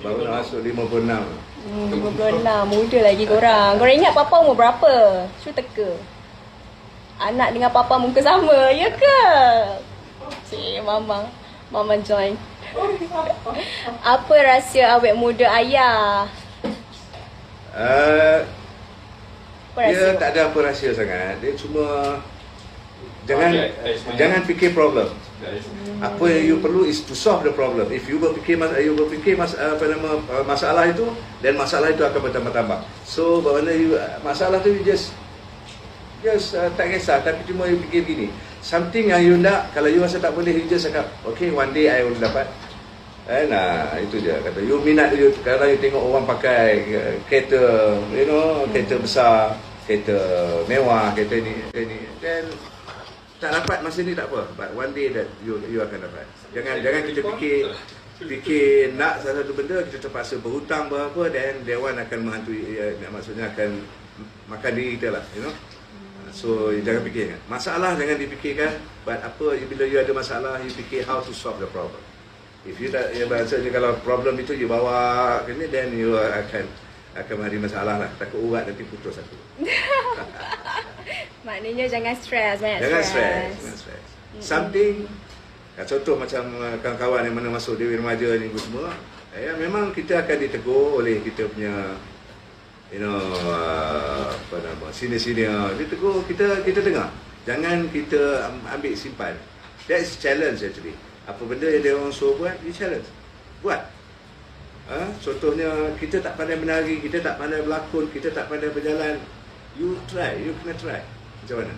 Baru nak masuk 56 Hmm, 56, muda lagi korang. Korang ingat papa umur berapa? Cu teka. Anak dengan papa muka sama, ya ke? Cik, mama. Mama join. Apa rahsia awet muda ayah? uh, Dia tak ada apa rahsia sangat Dia cuma Jangan Okay, jangan fikir problem Apa yang you perlu is to solve the problem. If you berfikir mas, you berfikir mas, apa nama uh, masalah itu, dan masalah itu akan bertambah-tambah. So, bagaimana you masalah tu you just just uh, tak kisah tapi cuma you fikir gini. Something yang you nak kalau you rasa tak boleh you just cakap, okay one day I will dapat. Eh, nah, itu je kata you minat you kalau you tengok orang pakai uh, kereta, you know, kereta besar, kereta mewah, kereta ni, kereta ni. Then tak dapat masa ni tak apa. But one day that you you akan dapat. Jangan jangan kita fikir fikir nak salah satu benda kita terpaksa berhutang berapa dan dewan akan menghantui ya, maksudnya akan makan diri kita lah you know? So jangan fikir masalah jangan dipikirkan but apa bila you ada masalah you fikir how to solve the problem. If you tak ya maksudnya kalau problem itu you bawa ke ni then you akan akan menghadapi masalah lah. Takut urat nanti putus satu Maknanya jangan stres, banyak Jangan stres. stres, jangan stres. Something ya, contoh macam uh, kawan-kawan yang mana masuk Dewi Remaja ni semua, ya memang kita akan ditegur oleh kita punya you know uh, apa nama senior-senior ditegur kita kita dengar. Jangan kita am- ambil simpan. That is challenge actually. Apa benda yang dia orang suruh buat, you challenge. Buat. Ha? Contohnya kita tak pandai menari, kita tak pandai berlakon, kita tak pandai berjalan. You try, you kena try. Macam mana?